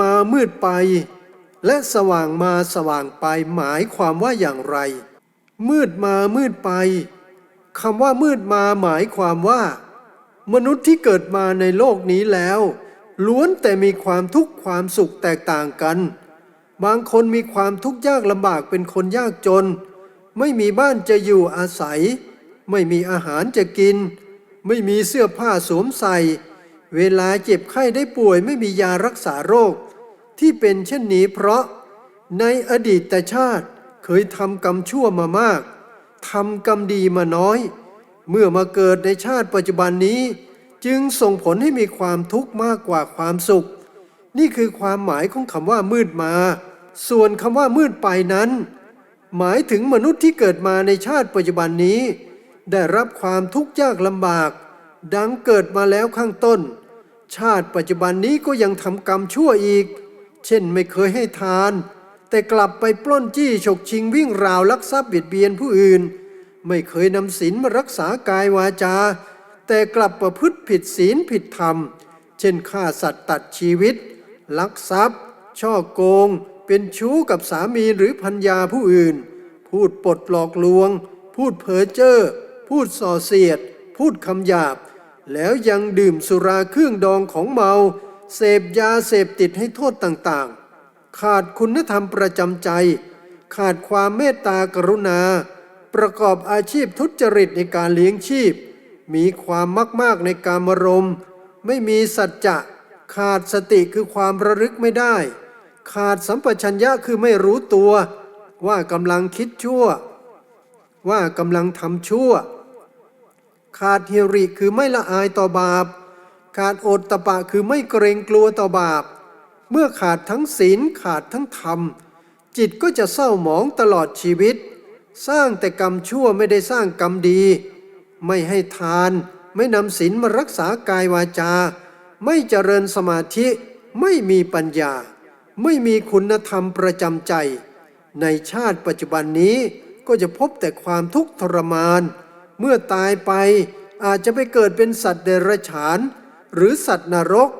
มามืดไป และสว่างมาสว่างไปหมายความว่าอย่างไร มืดมามืดไปคำว่ามืดมาหมายความว่า มนุษย์ที่เกิดมาในโลกนี้แล้ว ล้วนแต่มีความทุกข์ความสุขแตกต่างกัน บางคนมีความทุกข์ยากลำบากเป็นคนยากจน ไม่มีบ้านจะอยู่อาศัย ไม่มีอาหารจะกิน ไม่มีเสื้อผ้าสวมใส่ เวลาเจ็บไข้ได้ป่วยไม่มียารักษาโรค ที่เป็นเช่นนี้เพราะในอดีตชาติเคยทำกรรมชั่วมามากทำกรรมดีมาน้อย เมื่อมาเกิดในชาติปัจจุบันนี้ จึงส่งผลให้มีความทุกข์มากกว่าความสุข นี่คือความหมายของคำว่ามืดมา ส่วนคำว่ามืดไปนั้น หมายถึงมนุษย์ที่เกิดมาในชาติปัจจุบันนี้ ได้รับความทุกข์ยากลำบาก ดังเกิดมาแล้วข้างต้น ชาติปัจจุบันนี้ก็ยังทำกรรมชั่วอีก เช่นไม่เคยให้ทาน แต่กลับไปปล้นจี้ฉกชิงวิ่งราวลักทรัพย์เบียดเบียนผู้อื่น ไม่เคยนำศีลมารักษากายวาจา แต่กลับประพฤติผิดศีลผิดธรรม เช่นฆ่าสัตว์ตัดชีวิต ลักทรัพย์ ช่อโกง เป็นชู้กับสามีหรือพัญญาผู้อื่น พูดปดหลอกลวง พูดเพ้อเจ้อพูดส่อเสียด พูดคำหยาบ แล้วยังดื่มสุราเครื่องดองของเมา เสพยาเสพติดให้โทษต่างๆ ขาดคุณธรรมประจำใจ ขาดความเมตตากรุณา ประกอบอาชีพทุจริตในการเลี้ยงชีพ มีความมากๆในการมรม ไม่มีสัจจะขาดสติคือความระลึกไม่ได้ ขาดสัมปชัญญะคือไม่รู้ตัว ว่ากำลังคิดชั่ว ว่ากำลังทำชั่ว ขาดเฮริคือไม่ละอายต่อบาป ขาดโอตตะปะคือไม่เกรงกลัวต่อบาป เมื่อขาดทั้งศีลขาดทั้งธรรม จิตก็จะเศร้าหมองตลอดชีวิต สร้างแต่กรรมชั่วไม่ได้สร้างกรรมดี ไม่ให้ทานไม่นำศีลมารักษากายวาจา ไม่เจริญสมาธิไม่มีปัญญา ไม่มีคุณธรรมประจำใจ ในชาติปัจจุบันนี้ก็จะพบแต่ความทุกข์ทรมาน เมื่อตายไปอาจจะไปเกิดเป็นสัตว์เดรัจฉาน หรือสัตว์นรก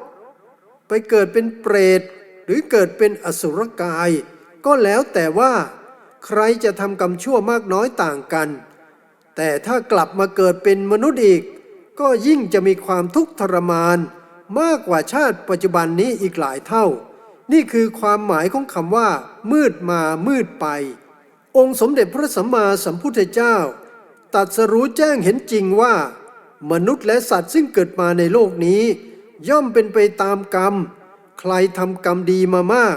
ไปเกิดเป็นเปรต หรือเกิดเป็นอสุรกาย ก็แล้วแต่ว่า ใครจะทำกรรมชั่วมากน้อยต่างกัน แต่ถ้ากลับมาเกิดเป็นมนุษย์อีก ก็ยิ่งจะมีความทุกข์ทรมาน มากกว่าชาติปัจจุบันนี้อีกหลายเท่า นี่คือความหมายของคำว่า มืดมามืดไป องค์สมเด็จพระสัมมาสัมพุทธเจ้า ตรัสรู้แจ้งเห็นจริงว่า มนุษย์และสัตว์ซึ่งเกิดมาในโลกนี้ ย่อมเป็นไปตามกรรม ใครทำกรรมดีมามาก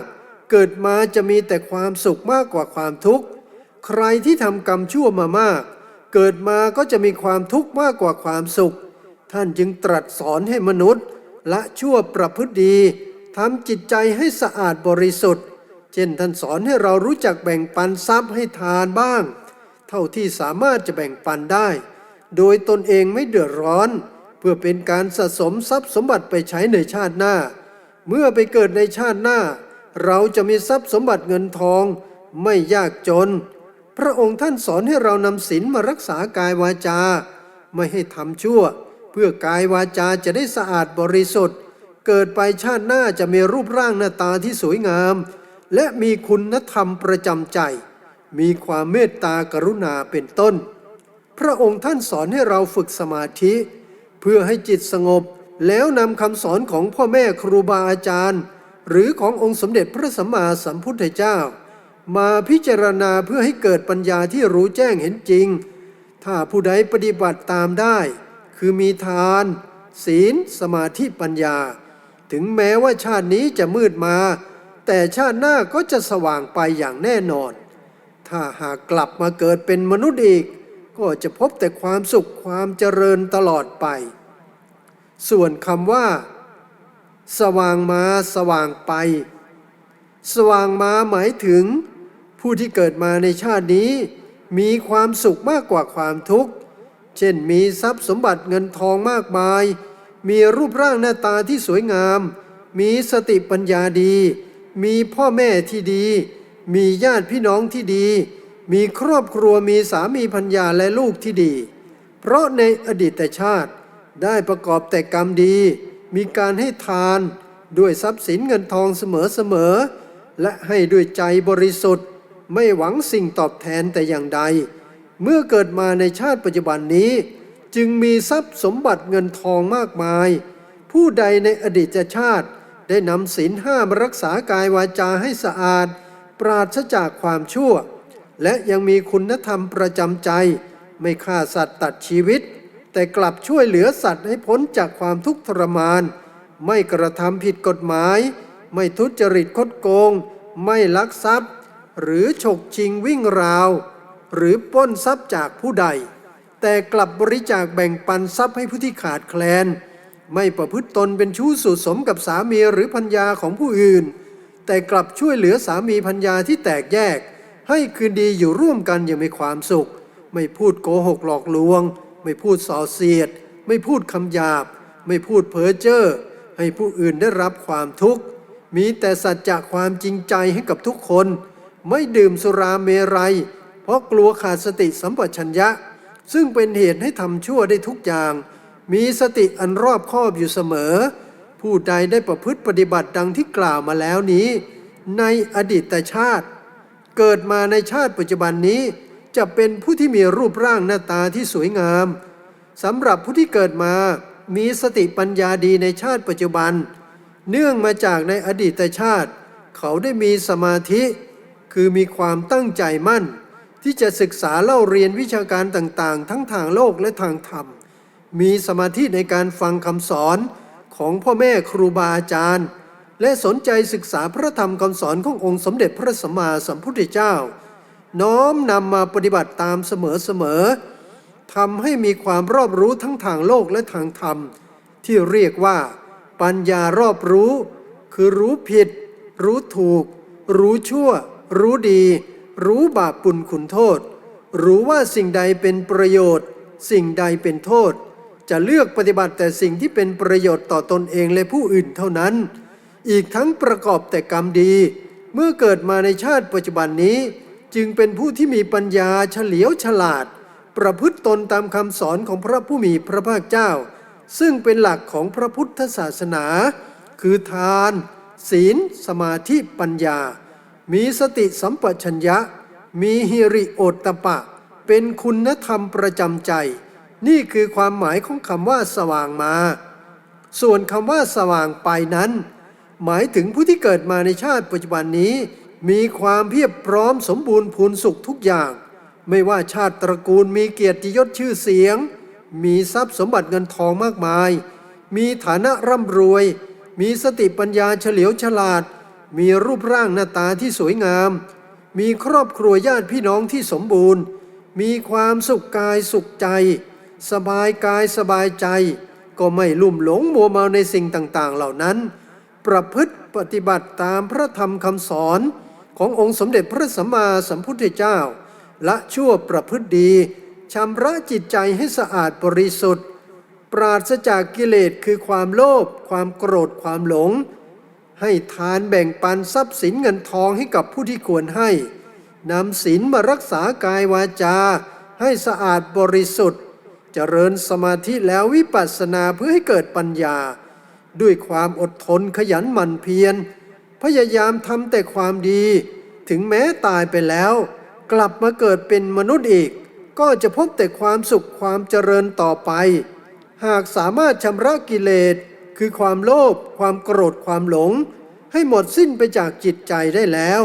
เกิดมาจะมีแต่ความสุขมากกว่าความทุกข์ ใครที่ทำกรรมชั่วมามาก เกิดมาก็จะมีความทุกข์มากกว่าความสุข ท่านจึงตรัสสอนให้มนุษย์ละชั่วประพฤติดีทำจิตใจให้สะอาดบริสุทธิ์ เช่นท่านสอนให้เรารู้จักแบ่งปันทรัพย์ให้ทานบ้าง เท่าที่สามารถจะแบ่งปันได้ โดยตนเองไม่เดือดร้อน เพื่อเป็นการสะสมทรัพย์สมบัติไปใช้ในชาติหน้า เมื่อไปเกิดในชาติหน้า เราจะมีทรัพย์สมบัติเงินทอง ไม่ยากจน พระองค์ท่านสอนให้เรานำศีลมารักษากายวาจา ไม่ให้ทำชั่ว เพื่อกายวาจาจะได้สะอาดบริสุทธิ์ เกิดไปชาติหน้าจะมีรูปร่างหน้าตาที่สวยงาม และมีคุณธรรมประจำใจ มีความเมตตากรุณาเป็นต้น พระองค์ท่านสอนให้เราฝึกสมาธิ เพื่อให้จิตสงบ แล้วนำคำสอนของพ่อแม่ครูบาอาจารย์ หรือขององค์สมเด็จพระสัมมาสัมพุทธเจ้า มาพิจารณาเพื่อให้เกิดปัญญาที่รู้แจ้งเห็นจริง ถ้าผู้ใดปฏิบัติตามได้ คือมีทาน ศีล สมาธิปัญญา ถึงแม้ว่าชาตินี้จะมืดมา แต่ชาติหน้าก็จะสว่างไปอย่างแน่นอน ถ้าหากกลับมาเกิดเป็นมนุษย์อีก ก็จะพบแต่ความสุขความเจริญตลอดไป ส่วนคำว่า สว่างมาสว่างไป สว่างมาหมายถึง ผู้ที่เกิดมาในชาตินี้ มีความสุขมากกว่าความทุกข์ เช่นมีทรัพย์สมบัติเงินทองมากมาย มีรูปร่างหน้าตาที่สวยงาม มีสติปัญญาดี มีพ่อแม่ที่ดี มีญาติพี่น้องที่ดี มีครอบครัวมีสามีพัญญาและลูกที่ดี เพราะในอดีตชาติได้ประกอบแต่กรรมดี มีการให้ทานด้วยทรัพย์สินเงินทองเสมอๆ และให้ด้วยใจบริสุทธิ์ ไม่หวังสิ่งตอบแทนแต่อย่างใด เมื่อเกิดมาในชาติปัจจุบันนี้ จึงมีทรัพย์สมบัติเงินทองมากมาย ผู้ใดในอดีตชาติได้นำศีลห้ามรักษากายวาจาให้สะอาด ปราศจากความชั่ว และยังมีคุณธรรมประจำใจ ไม่ฆ่าสัตว์ตัดชีวิต แต่กลับช่วยเหลือสัตว์ให้พ้นจากความทุกข์ทรมาน ไม่กระทำผิดกฎหมาย ไม่ทุจริตคดโกง ไม่ลักทรัพย์ หรือฉกชิงวิ่งราว หรือปล้นทรัพย์จากผู้ใด แต่กลับบริจาคแบ่งปันทรัพย์ให้ผู้ที่ขาดแคลน ไม่ประพฤติตนเป็นชู้สุดสมกับสามีหรือพัญญาของผู้อื่น แต่กลับช่วยเหลือสามีพัญญาที่แตกแยก ให้คืนดีอยู่ร่วมกันอย่างมีความสุข ไม่พูดโกหกหลอกลวง ไม่พูดส่อเสียด ไม่พูดคำหยาบ ไม่พูดเพ้อเจ้อให้ผู้อื่นได้รับความทุกข์ มีแต่สัจจะความจริงใจให้กับทุกคน ไม่ดื่มสุราเมรัย เพราะกลัวขาดสติสัมปชัญญะ ซึ่งเป็นเหตุให้ทำชั่วได้ทุกอย่าง มีสติอันรอบคอบอยู่เสมอ ผู้ใดได้ประพฤติปฏิบัติดังที่กล่าวมาแล้วนี้ ในอดีตชาติ เกิดมาในชาติปัจจุบันนี้ จะเป็นผู้ที่มีรูปร่างหน้าตาที่สวยงามสำหรับผู้ที่เกิดมามีสติปัญญาดีในชาติปัจจุบัน เนื่องมาจากในอดีตชาติ เขาได้มีสมาธิ คือมีความตั้งใจมั่น ที่จะศึกษาเล่าเรียนวิชาการต่างๆ ทั้งทางโลกและทางธรรม มีสมาธิในการฟังคำสอน ของพ่อแม่ครูบาอาจารย์ และสนใจศึกษาพระธรรมคำสอนขององค์สมเด็จพระสัมมาสัมพุทธเจ้า น้อมนำมาปฏิบัติตามเสมอๆทำให้มีความรอบรู้ทั้งทางโลกและทางธรรม ที่เรียกว่า ปัญญารอบรู้ คือรู้ผิด รู้ถูก รู้ชั่ว รู้ดี รู้บาปปุลคุณโทษ รู้ว่าสิ่งใดเป็นประโยชน์ สิ่งใดเป็นโทษ จะเลือกปฏิบัติแต่สิ่งที่เป็นประโยชน์ต่อตนเองและผู้อื่นเท่านั้น อีกทั้งประกอบแต่กรรมดี เมื่อเกิดมาในชาติปัจจุบันนี้ จึงเป็นผู้ที่มีปัญญาเฉลียวฉลาด ประพฤติตนตามคำสอนของพระผู้มีพระภาคเจ้า ซึ่งเป็นหลักของพระพุทธศาสนา คือทาน ศีล สมาธิปัญญา มีสติสัมปชัญญะ มีฮิริโอตตปะ เป็นคุณธรรมประจำใจ นี่คือความหมายของคำว่าสว่างมา ส่วนคำว่าสว่างไปนั้น หมายถึงผู้ที่เกิดมาในชาติปัจจุบันนี้ มีความเพียบพร้อมสมบูรณ์พูนสุขทุกอย่าง ไม่ว่าชาติตระกูลมีเกียรติยศชื่อเสียง มีทรัพย์สมบัติเงินทองมากมาย มีฐานะร่ำรวย มีสติปัญญาเฉลียวฉลาด มีรูปร่างหน้าตาที่สวยงาม มีครอบครัวญาติพี่น้องที่สมบูรณ์ มีความสุขกายสุขใจ สบายกายสบายใจ ก็ไม่ลุ่มหลงมัวเมาในสิ่งต่าง ๆ เหล่านั้น ประพฤติปฏิบัติตามพระธรรมคำสอนขององค์สมเด็จพระสัมมาสัมพุทธเจ้า ละชั่วประพฤติดีชำระจิตใจให้สะอาดบริสุทธิ์ ปราศจากกิเลสคือความโลภความโกรธความหลง ให้ทานแบ่งปันทรัพย์สินเงินทองให้กับผู้ที่ควรให้นำศีลมารักษากายวาจา ให้สะอาดบริสุทธิ์ เจริญสมาธิแล้ววิปัสสนาเพื่อให้เกิดปัญญา ด้วยความอดทนขยันหมั่นเพียร พยายามทำแต่ความดี ถึงแม้ตายไปแล้ว กลับมาเกิดเป็นมนุษย์อีก ก็จะพบแต่ความสุขความเจริญต่อไป หากสามารถชำระกิเลส คือความโลภความโกรธความหลง ให้หมดสิ้นไปจากจิตใจได้แล้ว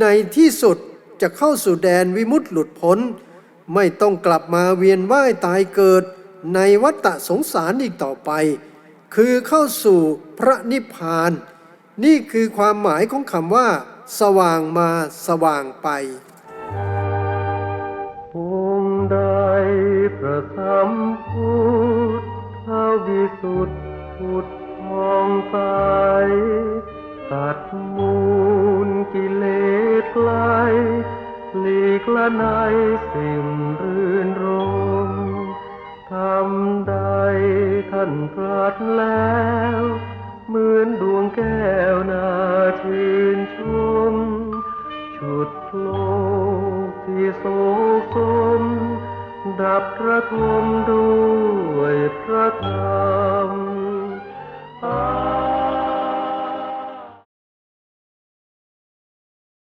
ในที่สุดจะเข้าสู่แดนวิมุตติหลุดพ้น ไม่ต้องกลับมาเวียนว่ายตายเกิดในวัฏสงสารอีกต่อไป คือเข้าสู่พระนิพพาน นี่คือความหมายของคำว่า สว่างมาสว่างไปองค์ใดพระธรรมพุทธวิสุทธิพุทธองใสตัดมูลกิเลสไกล หลีกละในสิ่งรื่นรมทำใดท่านพลาดแล้ว